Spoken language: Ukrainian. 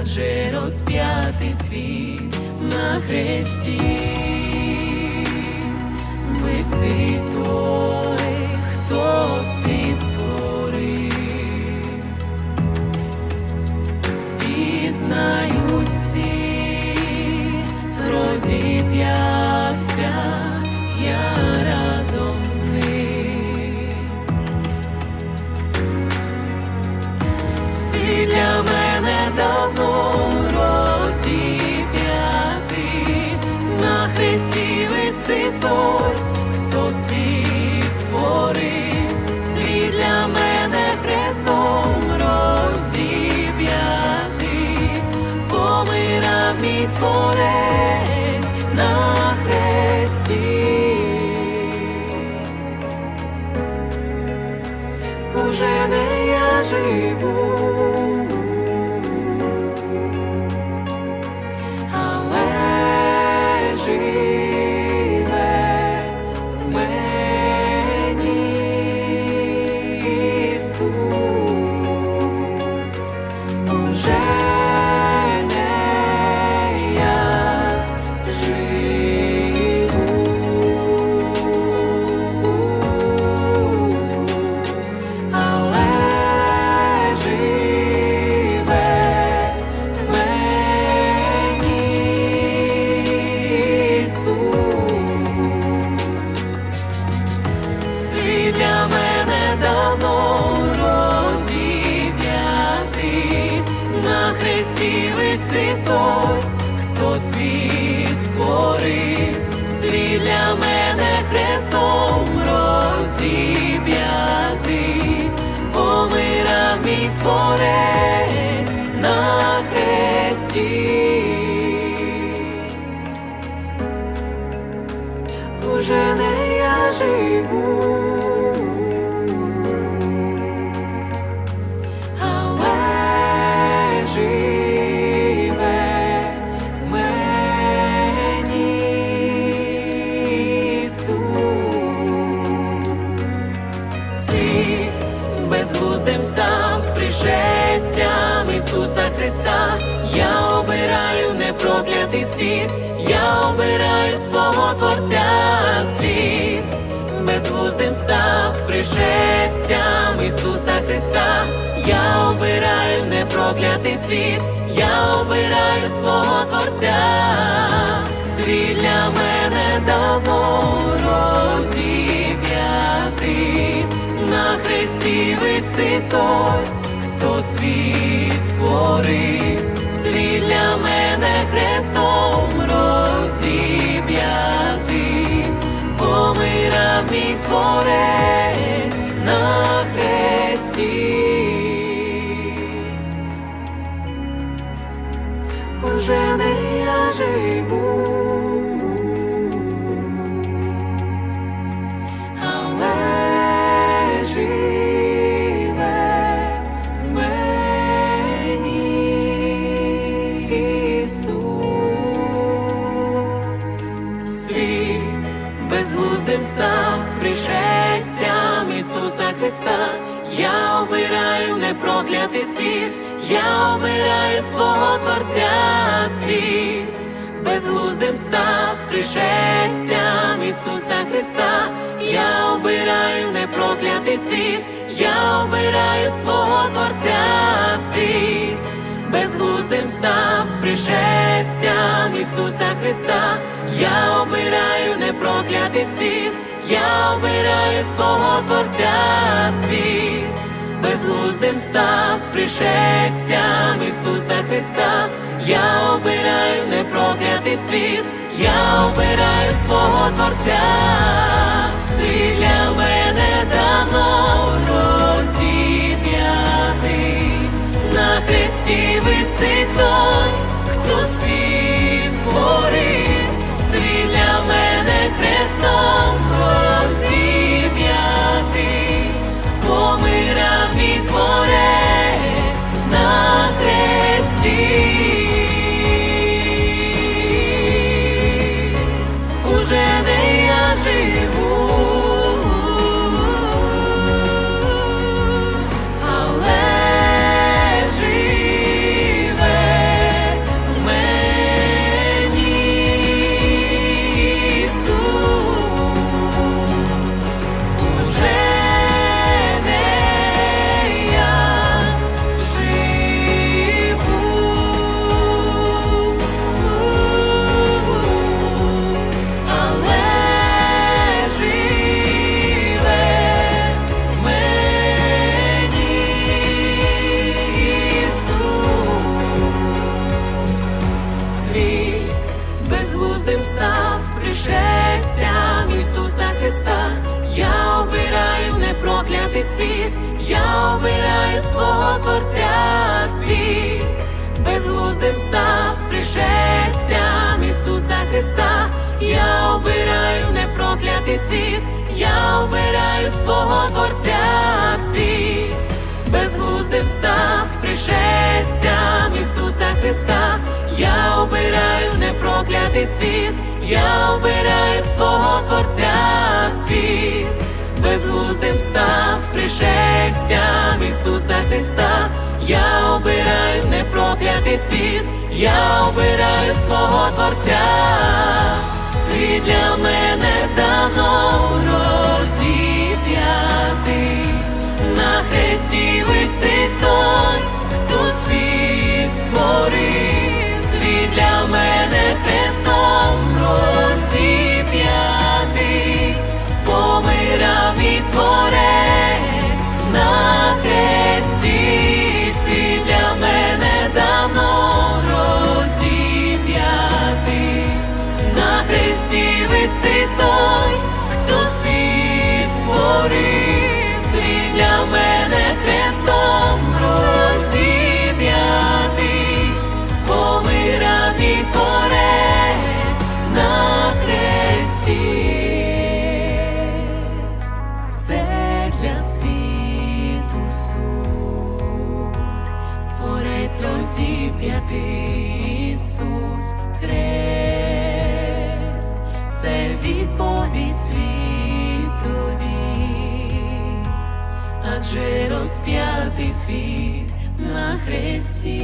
адже розп'ятий світ на хресті, висить той, хто світ створив. Пізнають всі, розіп'явся я разом з ним. Для мене хрестом розіп'ятий, помирав мій творець на хресті. Уже не я живу, безглуздим став з пришестям Ісуса Христа. Я обираю непроклятий світ, я обираю свого Творця світ, безглуздим став з пришестям Ісуса Христа. Я обираю непроклятий світ, я обираю свого Творця. Світ для мене давно розіп'ятий, на хресті висить той, хто світ створив, світ для мене хрестом розіп'ятий, помирав мій творець на хресті. Уже не я живу, безглуздим став з пришестям Ісуса Христа. Я обираю непроклятий світ, я обираю свого Творця світ, безглуздим став з пришестям Ісуса Христа. Я обираю непроклятий світ, я обираю свого Творця світ, безглуздим став з пришестям Ісуса Христа. Я обираю непроклятий світ, я обираю свого Творця світ, безглуздим став з пришестям Ісуса Христа. Я обираю непроклятий світ, я обираю свого Творця. Пришестям Ісуса Христа. Я обираю непроклятий світ, я обираю свого Творця світ, безглуздим став з пришестям Ісуса Христа. Я обираю непроклятий світ, я обираю свого Творця світ, безглуздим став з пришестям Ісуса Христа. Я обираю непроклятий світ, я обираю свого Творця світ, безглуздим став з пришестям Ісуса Христа. Я обираю непроклятий світ, я обираю свого Творця. Світ для мене творець на хресті, світ для мене давно розім'яти, на хресті висить той, хто світ створив, світ для мене розіп'ятий Ісус Хрест, це відповідь світові, адже розп'ятий світ на хресті.